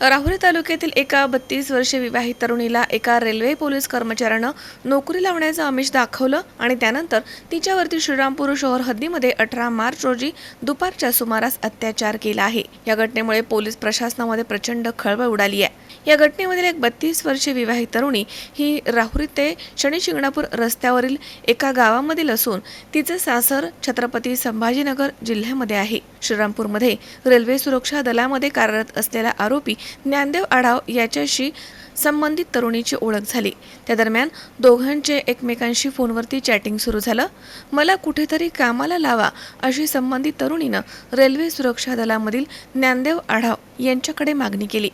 राहुरी तालुक्यातील एका बत्तीस वर्षीय विवाहित तरुणीला एका रेल्वे पोलीस कर्मचाऱ्यानं नोकरी लावण्याचं आमिष दाखवलं आणि त्यानंतर तिच्यावरती श्रीरामपूर शहर हद्दीमध्ये अठरा मार्च रोजी दुपारच्या सुमारास अत्याचार केला आहे. या घटनेमुळे पोलीस प्रशासनामध्ये प्रचंड खळबळ उडाली आहे. या घटनेमधील एक बत्तीस वर्षीय विवाहित तरुणी ही राहुरी ते शनी शिंगणापूर रस्त्यावरील एका गावामधील असून तिचं सासर छत्रपती संभाजीनगर जिल्ह्यामध्ये आहे. श्रीरामपूरमध्ये रेल्वे सुरक्षा दलामध्ये कार्यरत असलेला आरोपी ज्ञानदेव आढाव याच्याशी संबंधित तरुणीची ओळख झाली. त्या दरम्यान दोघांचे एकमेकांशी फोनवरती चॅटिंग सुरू झालं. मला कुठेतरी कामाला लावा अशी संबंधित तरुणीनं रेल्वे सुरक्षा दलामधील ज्ञानदेव आढाव यांच्याकडे मागणी केली.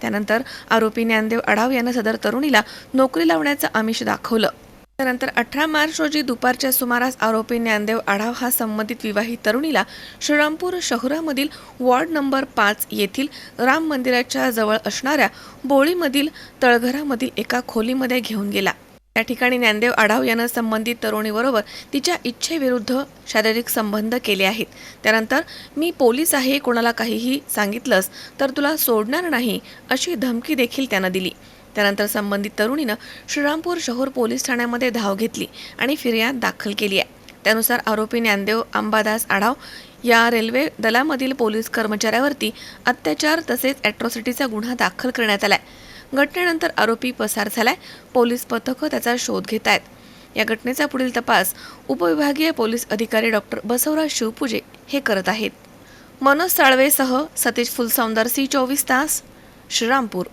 त्यानंतर आरोपी ज्ञानदेव आढाव यानं सदर तरुणीला नोकरी लावण्याचं आमिष दाखवलं. त्यानंतर अठरा मार्च रोजी दुपारच्या सुमारास आरोपी ज्ञानदेव आढाव हा संबंधित विवाहित तरुणीला श्रीरामपूर शहरामधील वॉर्ड नंबर पाच येथील राम मंदिराच्या जवळ असणाऱ्या बोळीमधील तळघरामधील एका खोलीमध्ये घेऊन गेला. त्या ठिकाणी ज्ञानदेव आढाव यानं संबंधित तरुणीबरोबर तिच्या इच्छेविरुद्ध शारीरिक संबंध केले आहेत. त्यानंतर मी पोलीस आहे कोणाला काहीही सांगितलंस तर तुला सोडणार नाही अशी धमकी देखील त्यानं दिली. त्यानंतर संबंधित तरुणीनं श्रीरामपूर शहर पोलीस ठाण्यामध्ये धाव घेतली आणि फिर्याद दाखल केली आहे. त्यानुसार आरोपी ज्ञानदेव अंबादास आढाव या रेल्वे दलामधील पोलीस कर्मचाऱ्यावरती अत्याचार तसेच ॲट्रॉसिटीचा गुन्हा दाखल करण्यात आलाय. घटनेनंतर आरोपी पसार झालाय. पोलीस पथकं त्याचा शोध घेत आहेत. या घटनेचा पुढील तपास उपविभागीय पोलीस अधिकारी डॉक्टर बसवराज शिवपूजे हे करत आहेत. मनोज साळवेसह सतीश फुलसौंदर सी चोवीस तास श्रीरामपूर.